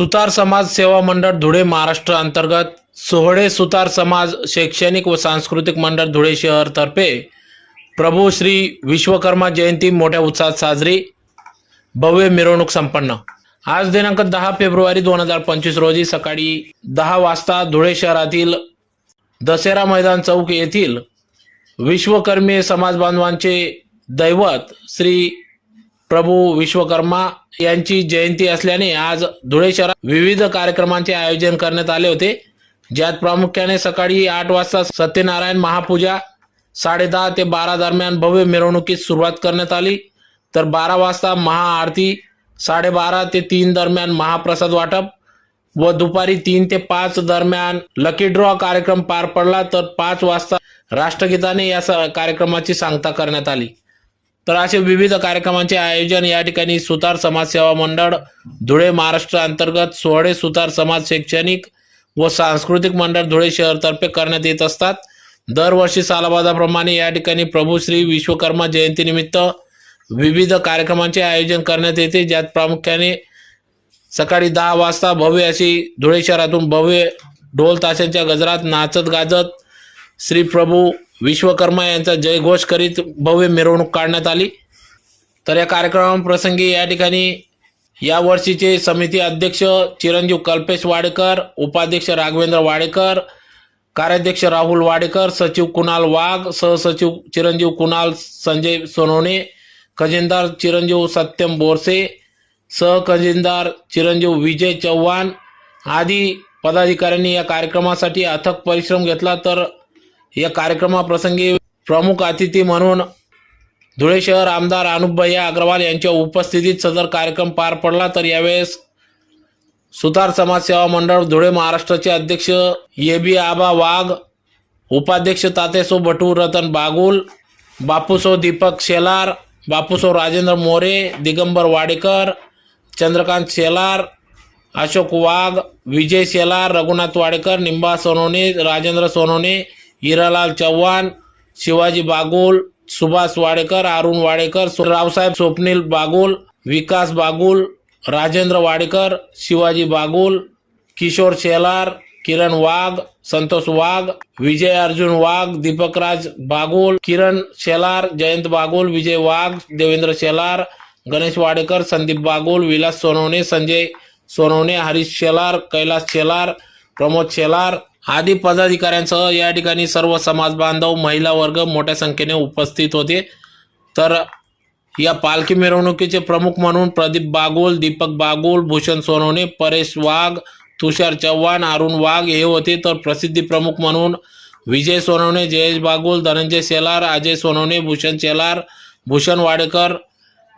सुतार समाज सेवा मंडळ धुळे महाराष्ट्र अंतर्गत सोहळे सुतार समाज शैक्षणिक व सांस्कृतिक मंडळ धुळे शहर तर्फे प्रभू श्री विश्वकर्मा जयंती मोठ्या उत्साहात साजरी. भव्य मिरवणूक संपन्न. आज दिनांक दहा फेब्रुवारी दोन हजार पंचवीस रोजी सकाळी दहा वाजता धुळे शहरातील दसेरा मैदान चौक येथील विश्वकर्मी समाज बांधवांचे दैवत श्री प्रभू विश्वकर्मा यांची जयंती असल्याने आज धुळे शहरात विविध कार्यक्रमांचे आयोजन करण्यात आले होते. ज्यात प्रामुख्याने सकाळी आठ वाजता सत्यनारायण महापूजा साडेदहा ते बारा दरम्यान भव्य मिरवणुकीस सुरुवात करण्यात आली. तर बारा वाजता महाआरती साडेबारा ते तीन दरम्यान महाप्रसाद वाटप व दुपारी तीन ते पाच दरम्यान लकी ड्रॉ कार्यक्रम पार पडला तर पाच वाजता राष्ट्रगीताने या स- कार्यक्रमाची सांगता करण्यात आली. तर असे विविध कार्यक्रमांचे आयोजन या ठिकाणी सुतार समाज सेवा मंडळ धुळे महाराष्ट्र अंतर्गत सोहळे सुतार समाज शैक्षणिक व सांस्कृतिक मंडळ धुळे शहरतर्फे करण्यात येत असतात. दरवर्षी सालाबादाप्रमाणे या ठिकाणी प्रभू श्री विश्वकर्मा जयंतीनिमित्त विविध कार्यक्रमांचे आयोजन करण्यात येते. ज्यात प्रामुख्याने सकाळी दहा वाजता भव्य अशी धुळे शहरातून भव्य ढोल ताशांच्या गजरात नाचत गाजत श्री प्रभू विश्वकर्मा यांचा जयघोष करीत भव्य मिरवणूक काढण्यात आली. तर या कार्यक्रमाप्रसंगी या ठिकाणी या वर्षीचे समिती अध्यक्ष चिरंजीव कल्पेश वाडेकर उपाध्यक्ष राघवेंद्र वाडेकर कार्याध्यक्ष राहुल वाडेकर सचिव कुणाल वाघ सहसचिव चिरंजीव कुणाल संजय सोनवणे खजिनदार चिरंजीव सत्यम बोरसे सहखजिनदार चिरंजीव विजय चव्हाण आदी पदाधिकाऱ्यांनी या कार्यक्रमासाठी अथक परिश्रम घेतला. तर या कार्यक्रमाप्रसंगी प्रमुख अतिथी म्हणून धुळे शहर आमदार अनुपभैया अग्रवाल यांच्या उपस्थितीत सदर कार्यक्रम पार पडला. तर यावेळेस सुतार समाज सेवा मंडळ धुळे महाराष्ट्राचे अध्यक्ष ये बी आबा वाघ उपाध्यक्ष तातेसो भटू रतन बागुल बापूसो दीपक शेलार बापूसो राजेंद्र मोरे दिगंबर वाडेकर चंद्रकांत शेलार अशोक वाघ विजय शेलार रघुनाथ वाडेकर निंबा सोनवणे राजेंद्र सोनवणे हिरालाल चव्हाण शिवाजी बागुल सुभाष वाडेकर अरुण वाडेकर रावसाहेब स्वप्नील बागुल विकास बागुल राजेंद्र वाडेकर शिवाजी बागुल किशोर शेलार किरण वाघ संतोष वाघ विजय अर्जुन वाघ दीपकराज बागुल किरण शेलार जयंत बागुल विजय वाघ देवेंद्र शेलार गणेश वाडेकर संदीप बागुल विलास सोनवणे संजय सोनवणे हरीश शेलार कैलास शेलार प्रमोद शेलार आदी पदाधिकाऱ्यांसह या ठिकाणी सर्व समाज बांधव महिला वर्ग मोठ्या संख्येने उपस्थित होते. तर या पालखी मिरवणुकीचे प्रमुख म्हणून प्रदीप बागुल दीपक बागुल भूषण सोनवणे परेश वाघ तुषार चव्हाण अरुण वाघ हे होते. तर प्रसिद्धी प्रमुख म्हणून विजय सोनवणे जयेश बागुल धनंजय शेलार अजय सोनवणे भूषण शेलार भूषण वाडेकर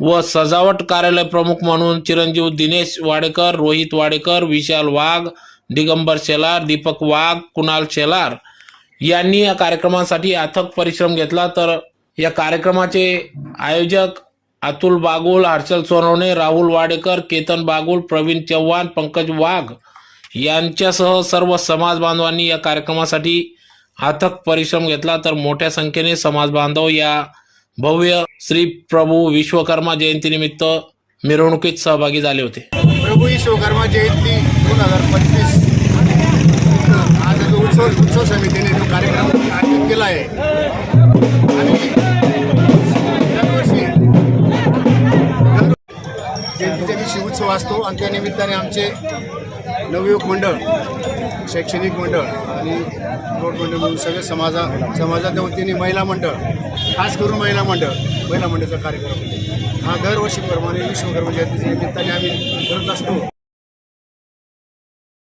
व सजावट कार्यालय प्रमुख म्हणून चिरंजीव दिनेश वाडेकर रोहित वाडेकर विशाल वाघ दिगंबर शेलार दीपक वाघ कुणाल शेलार यांनी या कार्यक्रमासाठी अथक परिश्रम घेतला. तर या कार्यक्रमाचे आयोजक अतुल बागुल हर्षल सोनवणे राहुल वाडेकर केतन बागुल प्रवीण चव्हाण पंकज वाघ यांच्यासह सर्व समाज बांधवांनी या कार्यक्रमासाठी अथक परिश्रम घेतला. तर मोठ्या संख्येने समाज बांधव या भव्य श्री प्रभू विश्वकर्मा जयंतीनिमित्त मिरवणुकीत सहभागी झाले होते. प्रभू विश्वकर्मा जयंती दोन हजार पंचवीस. आज जो उत्सव उत्सव समितीने जो कार्यक्रम आयोजित केला आहे. आणि दरवर्षी जयंतीच्या दिवशी उत्सव असतो आणि त्या निमित्ताने आमचे नवयुवक मंडळ शैक्षणिक मंडळ आणि रोड मंडळ म्हणून सगळे समाजा समाजाच्या वतीने महिला मंडळ खास करून महिला मंडळ महिला मंडळाचा कार्यक्रम. हा दरवर्षीप्रमाणे विश्वकर्मा जयंतीच्या निमित्ताने आम्ही करत असतो.